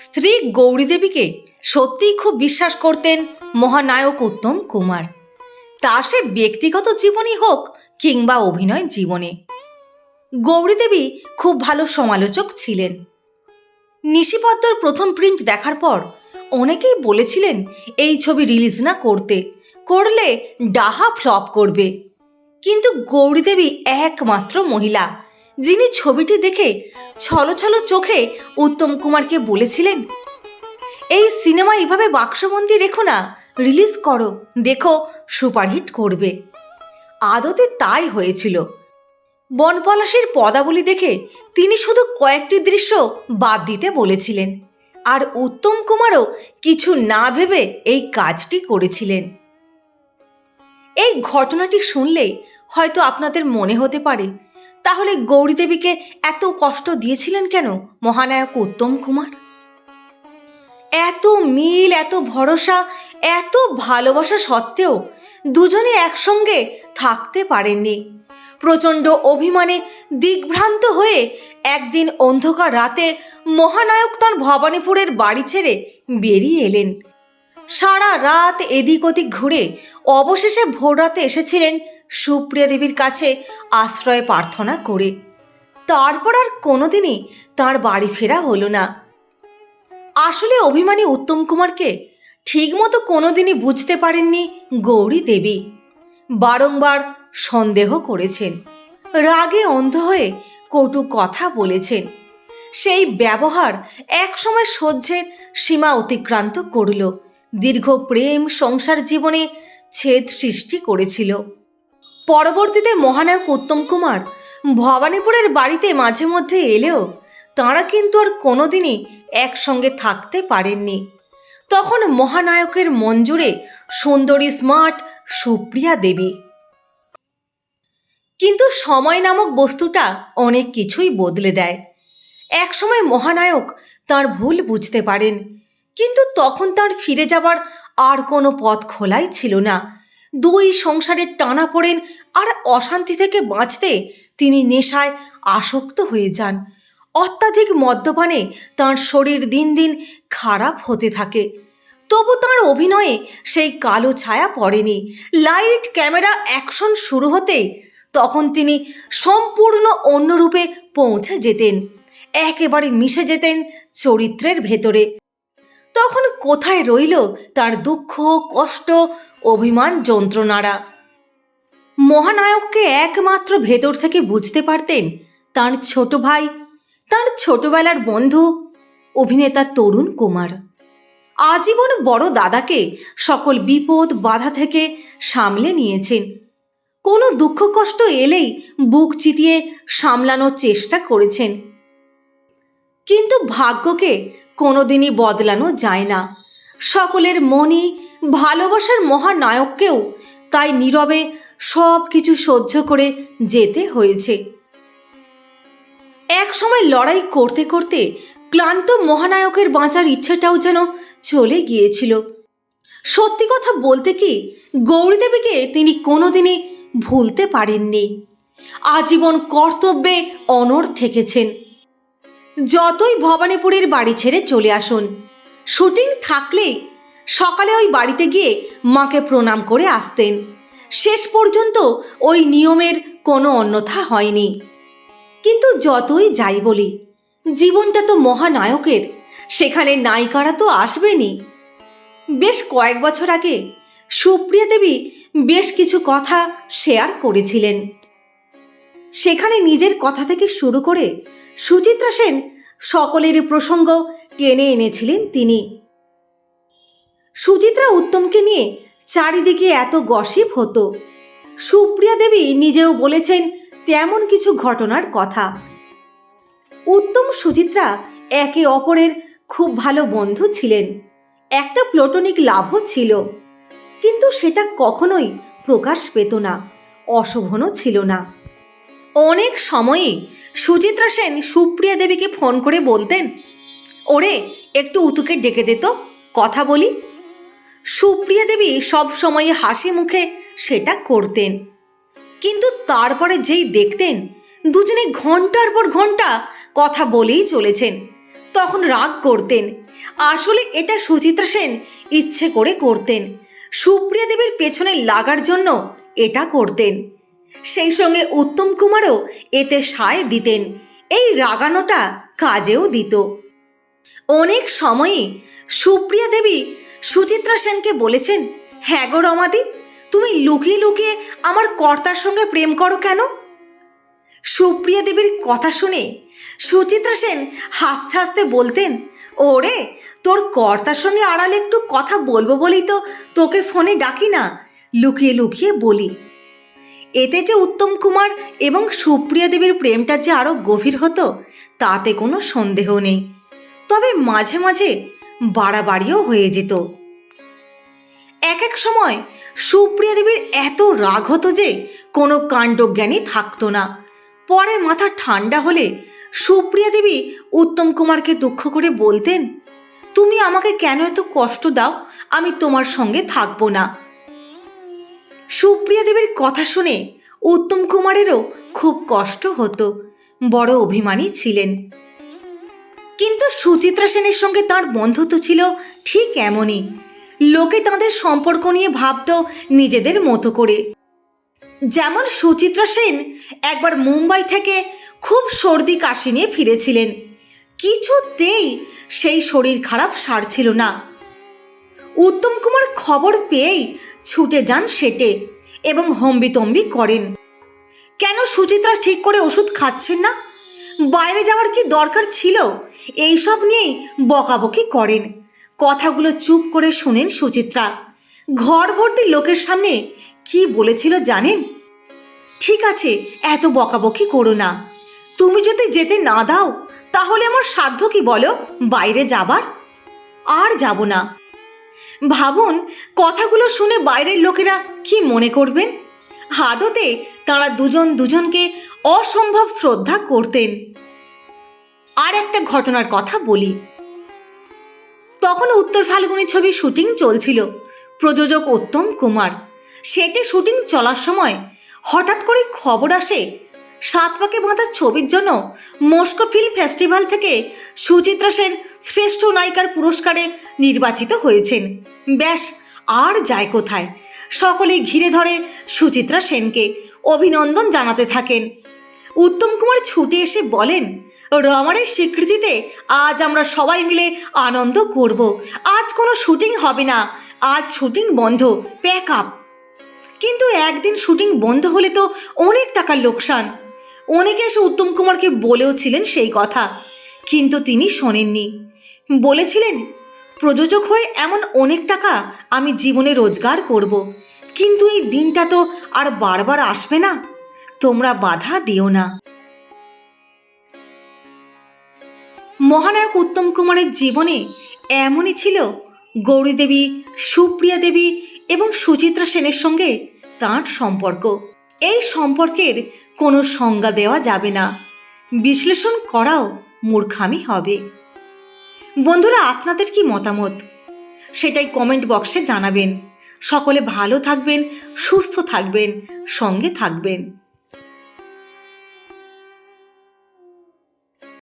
স্ত্রী গৌরীদেবীকে সত্যিই খুব বিশ্বাস করতেন মহানায়ক উত্তম কুমার। তা সে ব্যক্তিগত জীবনই হোক কিংবা অভিনয় জীবনে। গৌরীদেবী খুব ভালো সমালোচক ছিলেন। নিশিপদ্মর প্রথম প্রিন্ট দেখার পর অনেকেই বলেছিলেন, এই ছবি রিলিজ না করতে, করলে ডাহা ফ্লপ করবে। কিন্তু গৌরীদেবী একমাত্র মহিলা যিনি ছবিটি দেখে ছলো চোখে উত্তম কুমারকে বলেছিলেন, এই সিনেমা এইভাবে বাক্সবন্দি রেখো না, রিলিজ করো, দেখো, সুপারহিট করবে। আদতে তাই হয়েছিল। বনপলাশের পদাবলী দেখে তিনি শুধু কয়েকটি দৃশ্য বাদ দিতে বলেছিলেন, আর উত্তম কুমারও কিছু না ভেবে এই কাজটি করেছিলেন। এই ঘটনাটি শুনলে হয়তো আপনাদের মনে হতে পারে তাহলে গৌরীদেবীকে এত কষ্ট দিয়েছিলেন কেন, মহানায়ক উত্তম কুমার? এত মিল, এত ভরসা, এত ভালোবাসা সত্ত্বেও দুজনে একসঙ্গে থাকতে পারেননি। প্রচণ্ড অভিমানে দিগ্ভ্রান্ত হয়ে একদিন অন্ধকার রাতে মহানায়ক তাঁর ভবানীপুরের বাড়ি ছেড়ে বেরিয়ে এলেন। সারা রাত এদিক ওদিক ঘুরে অবশেষে ভোররাতে এসেছিলেন সুপ্রিয়া দেবীর কাছে আশ্রয় প্রার্থনা করে। তারপর আর কোনোদিনই তার বাড়ি ফেরা হলো না। আসলে অভিমানী উত্তম কুমারকে ঠিকমতো কোনোদিনই বুঝতে পারেননি গৌরী দেবী। বারংবার সন্দেহ করেছেন। রাগে অন্ধ হয়ে কটু কথা বলেছেন। সেই ব্যবহার একসময় সহ্যের সীমা অতিক্রান্ত করল। দীর্ঘ প্রেম সংসার জীবনে ছেদ সৃষ্টি করেছিল। পরবর্তীতে মহানায়ক উত্তম কুমার ভবানীপুরের বাড়িতে মাঝে মধ্যে এলেও তাঁরা কিন্তু আর কোনোদিনই একসঙ্গে থাকতে পারেননি। তখন মহানায়কের মঞ্জুরে সুন্দরী স্মার্ট সুপ্রিয়া দেবী। কিন্তু সময় নামক বস্তুটা অনেক কিছুই বদলে দেয়। একসময় মহানায়ক তার ভুল বুঝতে পারেন কিন্তু তখন তার ফিরে যাবার আর কোনো পথ খোলাই ছিল না। দুই সংসারের টানা পড়েন আর অশান্তি থেকে বাঁচতে তিনি নেশায় আসক্ত হয়ে যান। অত্যাধিক মদ্যপানে তার শরীর দিন দিন খারাপ হতে থাকে। তবু তার অভিনয়ে সেই কালো ছায়া পড়েনি। লাইট ক্যামেরা অ্যাকশন শুরু হতেই তখন তিনি সম্পূর্ণ অন্যরূপে পৌঁছে যেতেন। একেবারে মিশে যেতেন চরিত্রের ভেতরে। তখন কোথায় রইল তার দুঃখ, কষ্ট, অভিমান, যন্ত্রণারা? মহানায়ককে একমাত্র ভেতর থেকে বুঝতে পারতেন তার ছোট ভাই, তার ছোটবেলার বন্ধু, অভিনেতা তরুণ কুমার। আজীবন বড় দাদাকে সকল বিপদ বাধা থেকে সামলে নিয়েছেন। কোনো দুঃখ, কষ্ট এলেই বুক চিতিয়ে সামলানোর চেষ্টা করেছেন। কিন্তু ভাগ্যকে কোনোদিনই বদলানো যায় না। সকলের মনই ভালোবাসার মহানায়ককেও তাই নীরবে সব কিছু সহ্য করে যেতে হয়েছে। এক সময় লড়াই করতে করতে ক্লান্ত মহানায়কের বাঁচার ইচ্ছেটাও যেন চলে গিয়েছিল। সত্যি কথা বলতে কি, গৌরীদেবীকে তিনি কোনোদিনই ভুলতে পারেননি। আজীবন কর্তব্যে অনড় থেকেছেন। যতই ভবানীপুরের বাড়ি ছেড়ে চলে আসুন। শুটিং থাকলেই সকালে ওই বাড়িতে গিয়ে মাকে প্রণাম করে আসতেন। শেষ পর্যন্ত ওই নিয়মের কোনো অন্যথা হয়নি। কিন্তু যতই যাই বলি, জীবনটা তো মহানায়কের, সেখানে নায়িকারা তো আসবেনি বেশ কয়েক বছর আগে সুপ্রিয়া দেবী বেশ কিছু কথা শেয়ার করেছিলেন। সেখানে নিজের কথা থেকে শুরু করে সুচিত্রা সেন সকলের প্রসঙ্গ টেনে এনেছিলেন তিনি। সুচিত্রা উত্তমকে নিয়ে চারিদিকে এত গসিপ হতো। সুপ্রিয়া দেবী নিজেও বলেছেন, তেমন কিছু ঘটনার কথা। উত্তম সুচিত্রা একে অপরের খুব ভালো বন্ধু ছিলেন। একটা প্লোটনিক লাভও ছিল। কিন্তু সেটা কখনোই প্রকাশ পেত না, অশোভনও ছিল না। অনেক সময়ে সুচিত্রা সেন সুপ্রিয়া দেবীকে ফোন করে বলতেন, ওরে, একটু উতুকে ডেকে দে তো, কথা বলি। সুপ্রিয়া দেবী সব সময় হাসি মুখে সেটা করতেন। কিন্তু তারপরে যেই দেখতেন, দুজনে ঘণ্টার পর ঘণ্টা কথা বলেই চলেছেন, তখন রাগ করতেন। আসলে এটা সুচিত্রা সেন ইচ্ছে করে করতেন। সুপ্রিয়া দেবীর পেছনে লাগার জন্য এটা করতেন। সেই সঙ্গে উত্তম কুমারও এতে সায় দিতেন। এই রাগানোটা কাজেও দিত। অনেক সময়ই সুপ্রিয়া দেবী সুচিত্রা সেনকে বলেছেন হ্যাঁ গো রমাদি, তুমি লুকিয়ে লুকিয়ে আমার কর্তার সঙ্গে প্রেম করো কেন? সুপ্রিয়া দেবীর কথা শুনে সুচিত্রা সেন হাসতে হাসতে বলতেন, ওরে, তোর কর্তার সঙ্গে আড়ালে একটু কথা বলব বলেই তো তোকে ফোনে ডাকি না। লুকিয়ে লুকিয়ে বলি। এতে যে উত্তম কুমার এবং সুপ্রিয়া দেবীর প্রেমটা যে আরও গভীর হতো, তাতে কোনো সন্দেহ নেই। তবে মাঝে মাঝে বাড়াবাড়িও হয়ে যেত। এক এক সময় সুপ্রিয়া দেবীর এত রাগ হতো যে কোনো কাণ্ডজ্ঞানই থাকতো না। পরে মাথা ঠান্ডা হলে সুপ্রিয়া দেবী উত্তম কুমারকে দুঃখ করে বলতেন, তুমি আমাকে কেন এত কষ্ট দাও? আমি তোমার সঙ্গে থাকব না। সুপ্রিয়া দেবীর কথা শুনে উত্তম কুমারেরও খুব কষ্ট হতো। বড় অভিমানী ছিলেন। কিন্তু সুচিত্রা সেনের সঙ্গে তার বন্ধুত্ব ছিল ঠিক এমনই। লোকে তাদের সম্পর্ক নিয়ে ভাবত নিজেদের মতো করে। যেমন সুচিত্রা সেন একবার মুম্বাই থেকে খুব সর্দি কাশি নিয়ে ফিরেছিলেন। কিছুতেই সেই শরীর খারাপ সারছিল না। উত্তম কুমার খবর পেয়েই ছুটে যান সেটে এবং হম্বিতম্বি করেন। কেন সুচিত্রা ঠিক করে ওষুধ খাচ্ছেন না? বাইরে যাওয়ার কি দরকার ছিল? এইসব নিয়েই বকাবকি করেন। কথাগুলো চুপ করে শোনেন সুচিত্রা। ঘর ভর্তি লোকের সামনে কি বলেছিল জানেন? ঠিক আছে, এত বকাবকি করো না। তুমি যদি যেতে না দাও, তাহলে আমার সাধ্য কি বলো? বাইরে যাবার? আর যাব না। ভাবুন, কথাগুলো শুনে বাইরের লোকেরা কি মনে করবেন? আদতে তারা দুজন দুজনকে অসম্ভব শ্রদ্ধা করতেন। আর একটা ঘটনার কথা বলি। তখন উত্তর ফাল্গুনি ছবি শুটিং চলছিল। প্রযোজক উত্তম কুমার, সেটে শুটিং চলার সময় হঠাৎ করে খবর আসে সাত পাকে ছবির জন্য মস্কো ফিল্ম ফেস্টিভ্যাল থেকে সুচিত্রা সেন শ্রেষ্ঠ নায়িকার পুরস্কারে নির্বাচিত হয়েছেন। ব্যাস, আর যায় কোথায়? সকলেই ঘিরে ধরে সুচিত্রা সেনকে অভিনন্দন জানাতে থাকেন। উত্তম কুমার ছুটে এসে বলেন রমারের স্বীকৃতিতে আজ আমরা সবাই মিলে আনন্দ করব। আজ কোনো শুটিং হবে না। আজ শুটিং বন্ধ। Pack up. কিন্তু একদিন শুটিং বন্ধ হলে তো অনেক টাকার লোকসান। অনেকে এসে উত্তম কুমারকে বলেও ছিলেন সেই কথা, কিন্তু তিনি শোনেননি। বলেছিলেন, প্রযোজক হয়ে এমন অনেক টাকা আমি জীবনে রোজগার করব, কিন্তু এই দিনটা তো আর বারবার আসবে না, তোমরা বাধা দিও না। মহানায়ক উত্তম কুমারের জীবনে এমনই ছিল গৌরী দেবী সুপ্রিয়া দেবী এবং সুচিত্রা সেনের সঙ্গে তাঁর সম্পর্ক। এই সম্পর্কের কোনো সংজ্ঞা দেওয়া যাবে না। বিশ্লেষণ করাও মূর্খামি হবে। বন্ধুরা, আপনাদের কি মতামত? সেটাই কমেন্ট বক্সে জানাবেন। সকলে ভালো থাকবেন, সুস্থ থাকবেন, সঙ্গে থাকবেন।